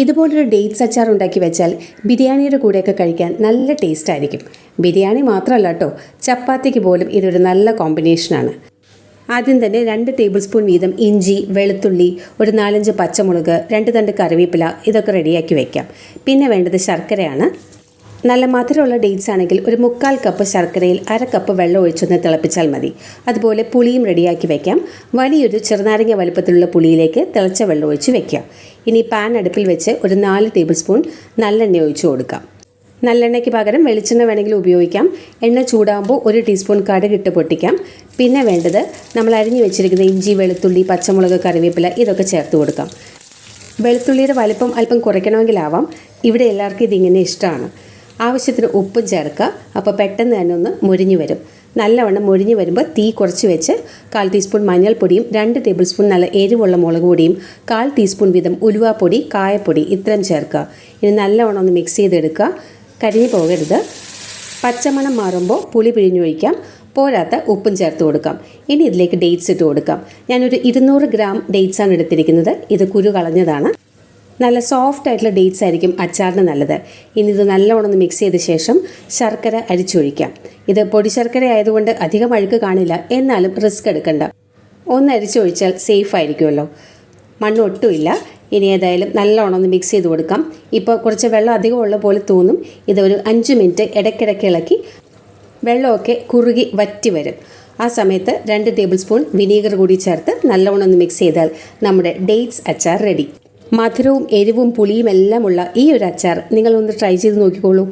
ഇതുപോലൊരു ഡേറ്റ്സ് അച്ചാർ ഉണ്ടാക്കി വെച്ചാൽ ബിരിയാണിയുടെ കൂടെയൊക്കെ കഴിക്കാൻ നല്ല ടേസ്റ്റ് ആയിരിക്കും ബിരിയാണി മാത്രമല്ല കേട്ടോ ചപ്പാത്തിക്ക് പോലും ഇതൊരു നല്ല കോമ്പിനേഷനാണ്. ആദ്യം തന്നെ രണ്ട് ടേബിൾ സ്പൂൺ വീതം ഇഞ്ചി വെളുത്തുള്ളി ഒരു നാലഞ്ച് പച്ചമുളക് രണ്ട് തണ്ട് കറിവേപ്പില ഇതൊക്കെ റെഡിയാക്കി വയ്ക്കാം പിന്നെ വേണ്ടത് ശർക്കരയാണ്. നല്ല മധുരമുള്ള ഡേറ്റ്സ് ആണെങ്കിൽ ഒരു മുക്കാൽ കപ്പ് ശർക്കരയിൽ അര കപ്പ് വെള്ളം ഒഴിച്ചൊന്ന് തിളപ്പിച്ചാൽ മതി. അതുപോലെ പുളിയും റെഡിയാക്കി വെക്കാം. വലിയൊരു ചെറുനാരങ്ങ വലുപ്പത്തിലുള്ള പുളിയിലേക്ക് തിളച്ച വെള്ളം ഒഴിച്ച് വെക്കാം. ഇനി പാൻ അടുപ്പിൽ വെച്ച് ഒരു നാല് ടേബിൾ സ്പൂൺ നല്ലെണ്ണ ഒഴിച്ചു കൊടുക്കാം. നല്ലെണ്ണയ്ക്ക് പകരം വെളിച്ചെണ്ണ വേണമെങ്കിൽ ഉപയോഗിക്കാം. എണ്ണ ചൂടാകുമ്പോൾ ഒരു ടീസ്പൂൺ കടുക് ഇട്ട് പൊട്ടിക്കാം. പിന്നെ വേണ്ടത് നമ്മൾ അരിഞ്ഞു വെച്ചിരിക്കുന്ന ഇഞ്ചി വെളുത്തുള്ളി പച്ചമുളക് കറിവേപ്പില ഇതൊക്കെ ചേർത്ത് കൊടുക്കാം. വെളുത്തുള്ളിയുടെ വലിപ്പം അല്പം കുറയ്ക്കണമെങ്കിലാവാം. ഇവിടെ എല്ലാവർക്കും ഇതിങ്ങനെ ഇഷ്ടമാണ്. ആവശ്യത്തിന് ഉപ്പും ചേർക്കുക. അപ്പോൾ പെട്ടെന്ന് തന്നെ ഒന്ന് മുരിഞ്ഞു വരും. നല്ലവണ്ണം മുരിഞ്ഞു വരുമ്പോൾ തീ കുറച്ച് വെച്ച് കാൽ ടീസ്പൂൺ മഞ്ഞൾപ്പൊടിയും രണ്ട് ടേബിൾ സ്പൂൺ നല്ല എരിവുള്ള മുളക് പൊടിയും കാൽ ടീസ്പൂൺ വീതം ഉലുവാപ്പൊടി കായപ്പൊടി ഇത്രയും ചേർക്കുക. ഇനി നല്ലവണ്ണം ഒന്ന് മിക്സ് ചെയ്തെടുക്കുക. കരിഞ്ഞു പോകരുത്. പച്ചമണം മാറുമ്പോൾ പുളി പിഴിഞ്ഞൊഴിക്കാം പോരാത്ത ഉപ്പും ചേർത്ത് കൊടുക്കാം. ഇനി ഇതിലേക്ക് ഡേറ്റ്സ് ഇട്ട് കൊടുക്കാം. ഞാനൊരു ഇരുന്നൂറ് ഗ്രാം ഡേറ്റ്സ് ആണ് എടുത്തിരിക്കുന്നത്. ഇത് കുരു കളഞ്ഞതാണ്. നല്ല സോഫ്റ്റ് ആയിട്ടുള്ള ഡേറ്റ്സ് ആയിരിക്കും അച്ചാറിന് നല്ലത്. ഇനി ഇത് ഒന്ന് മിക്സ് ചെയ്ത ശേഷം ശർക്കര അരിച്ചൊഴിക്കാം. ഇത് പൊടി ശർക്കര ആയതുകൊണ്ട് അധികം അഴുക്ക് കാണില്ല. എന്നാലും റിസ്ക് എടുക്കണ്ട. ഒന്ന് അരിച്ചൊഴിച്ചാൽ സേഫ് ആയിരിക്കുമല്ലോ. മണ്ണ് ഒട്ടുമില്ല ഇനി ഏതായാലും നല്ലോണം ഒന്ന് മിക്സ് ചെയ്ത് കൊടുക്കാം. ഇപ്പോൾ കുറച്ച് വെള്ളം അധികം ഉള്ള പോലെ തോന്നും. ഇത് ഒരു അഞ്ച് മിനിറ്റ് ഇടയ്ക്കിടയ്ക്ക് ഇളക്കി വെള്ളമൊക്കെ കുറുകി വറ്റി വരും. ആ സമയത്ത് രണ്ട് ടേബിൾ സ്പൂൺ വിനീഗർ കൂടി ചേർത്ത് നല്ലോണം ഒന്ന് മിക്സ് ചെയ്താൽ നമ്മുടെ ഡേറ്റ്സ് അച്ചാർ റെഡി മധുരവും എരിവും പുളിയും എല്ലാം ഉള്ള ഈ ഒരു അച്ചാർ നിങ്ങളൊന്ന് ട്രൈ ചെയ്ത് നോക്കിക്കോളൂ.